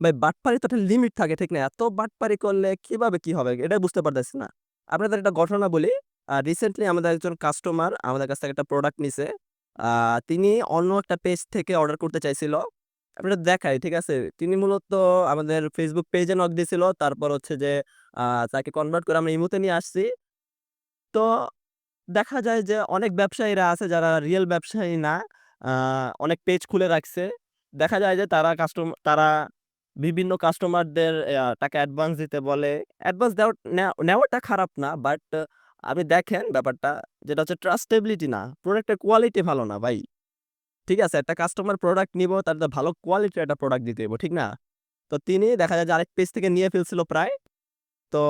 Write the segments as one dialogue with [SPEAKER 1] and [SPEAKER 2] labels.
[SPEAKER 1] ভাই বাটপারি তো একটা লিমিট থাকে ঠিক না? এত বাটপারি করলে কীভাবে কি হবে? এটাই বুঝতে পারতেছি না। আপনাদের একটা ঘটনা বলি। রিসেন্টলি আমাদের একজন কাস্টমার আমাদের কাছ থেকে একটা প্রোডাক্ট নিছে। তিনি অন্য একটা পেজ থেকে অর্ডার করতে চাইছিল। আপনাদের দেখাই, ঠিক আছে? তিনি মূলত আমাদের ফেসবুক পেজে নক দিছিল। তারপর হচ্ছে যে তাকে কনভার্ট করে আমরা ইমোতে নিয়ে আসছি। তো দেখা যায় যে অনেক ব্যবসায়ীরা আছে যারা রিয়াল ব্যবসায়ী না। অনেক পেজ খুলে রাখছে। দেখা যায় যে তারা কাস্টম তারা বিভিন্ন কাস্টমারদের টাকা অ্যাডভান্স দিতে বলে। অ্যাডভান্স দেওয়া নেওয়াটা খারাপ না। বাট আপনি দেখেন ব্যাপারটা যেটা হচ্ছে ট্রাস্টেবিলিটি না। প্রোডাক্টের কোয়ালিটি ভালো না ভাই। ঠিক আছে? একটা কাস্টমার প্রোডাক্ট নিব তার ভালো কোয়ালিটির একটা প্রোডাক্ট দিতে ঠিক না? তো তিনি দেখা যায় যে আরেক পেজ থেকে নিয়ে ফেলছিল প্রায়। তো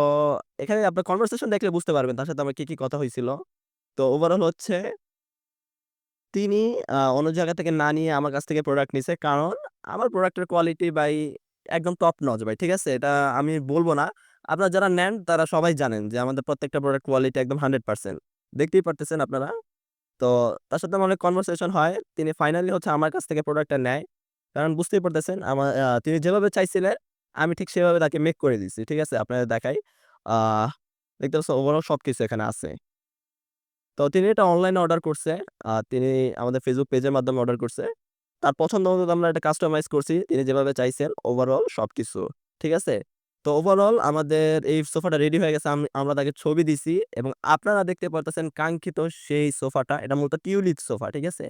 [SPEAKER 1] এখানে আপনার কনভারসেশন দেখলে বুঝতে পারবেন তার সাথে আমার কি, কি কথা হয়েছিল তো ওভারঅল হচ্ছে তিনি অন্য জায়গা থেকে না নিয়ে আমার কাছ থেকে প্রোডাক্ট নিছে। কারণ আমার প্রোডাক্টের কোয়ালিটি ভাই একদম টপ নচ ভাই। ঠিক আছে? এটা আমি বলব না। আপনারা যারা নেন, তারা সবাই জানেন যে আমাদের প্রত্যেকটা প্রোডাক্ট কোয়ালিটি একদম 100% দেখতেই পারতেছেন আপনারা। তো তার সাথে আমার অনেক কনভারসেশন হয়। তিনি ফাইনালি হচ্ছে আমার কাছ থেকে প্রোডাক্টটা নেয়। কারণ বুঝতেই পারতেছেন, আমার তিনি যেভাবে চাইছিলেন, আমি ঠিক সেভাবে তাকে মেক করে দিছি। ঠিক আছে? আপনাদের দেখাই। দেখতে পাচ্ছেন ওভারঅল সবকিছু এখানে আছে। তো তিনি এটা অনলাইনে অর্ডার করছে। তিনি আমাদের Facebook পেজের মাধ্যমে অর্ডার করছে। তার পছন্দ মতো আমরা এটা কাস্টমাইজ করছি। তিনি যেভাবে চাইছেন ওভারঅল সবকিছু। ঠিক আছে? তো ওভারঅল আমাদের এই সোফাটা রেডি হয়ে গেছে। আমরা তাকে ছবি দিছি এবং আপনারা দেখতে পারতেছেন কাঙ্ক্ষিত সেই সোফাটা। এটা মূলত টিউলিপ সোফা। ঠিক আছে?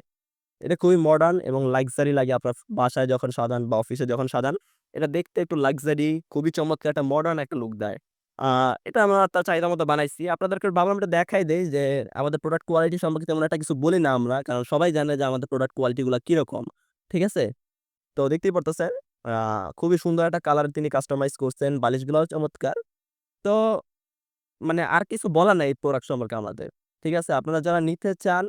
[SPEAKER 1] এটা খুবই মডার্ন এবং লাক্সারি লাগে আপনার বাসায় যখন সাজান বা অফিসে যখন সাজান। এটা দেখতে একটু লাক্সারি খুবই চমৎকার একটা মডার্ন একটা লুক দেয়। এটা আমরা তার চাহিদা মতো বানাইছি। আপনাদেরকে ভাবলাম এটা দেখাই দেই যে আমাদের প্রোডাক্ট কোয়ালিটি সম্পর্কে তেমন একটা কিছু বলি না আমরা। কারণ সবাই জানে যে আমাদের প্রোডাক্ট কোয়ালিটি গুলা কীরকম। ঠিক আছে? তো দেখতেই পারতেছেন খুবই সুন্দর একটা কালার তিনি কাস্টমাইজ করছেন। বালিশগুলাও চমৎকার। তো মানে আর কিছু বলার নাই প্রোডাক্ট সম্পর্কে আমাদের। ঠিক আছে? আপনারা যারা নিতে চান,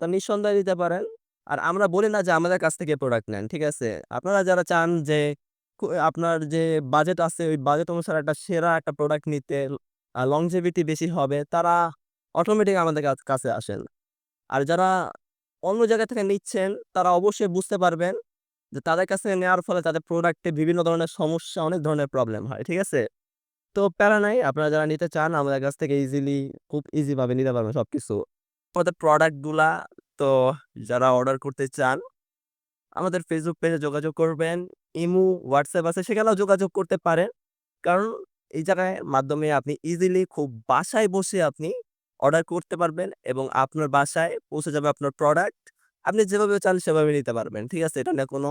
[SPEAKER 1] তা নিঃসন্দেহে নিতে পারেন। আর আমরা বলি না যে আমাদের কাছ থেকে প্রোডাক্ট নেন। ঠিক আছে? আপনারা যারা চান যে আপনার যে বাজেট আছে, ওই বাজেট অনুসারে একটা সেরা একটা প্রোডাক্ট নিতে লংজিভিটি বেশি হবে, তারা অটোমেটিক আমাদের কাছে আসেন। আর যারা অন্য জায়গা থেকে নিচ্ছেন তারা অবশ্যই বুঝতে পারবেন যে তাদের কাছ নেওয়ার ফলে তাদের প্রোডাক্টে বিভিন্ন ধরনের সমস্যা, অনেক ধরনের প্রবলেম হয়। ঠিক আছে? তো প্যারা নাই। আপনারা যারা নিতে চান আমাদের কাছ থেকে ইজিলি খুব ইজিভাবে নিতে পারবেন সবকিছু। আমাদের প্রোডাক্টগুলা তো যারা অর্ডার করতে চান আমাদের ফেসবুক পেজে যোগাযোগ করবেন। ইমু হোয়াটসঅ্যাপ আছে সেখানেও যোগাযোগ করতে পারেন। কারণ এই জায়গায় মাধ্যমে আপনি ইজিলি খুব বাসায় বসে আপনি অর্ডার করতে পারবেন এবং আপনার বাসায় পৌঁছে যাবে আপনার প্রোডাক্ট। আপনি যেভাবে চান সেভাবে নিতে পারবেন। ঠিক আছে? এটা নিয়ে কোনো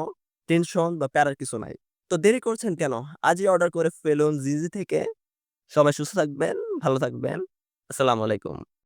[SPEAKER 1] টেনশন বা প্যারার কিছু নাই। তো দেরি করছেন কেন? আজই অর্ডার করে ফেলুন জিজি থেকে। সবাই সুস্থ থাকবেন, ভালো থাকবেন। আসসালামু আলাইকুম।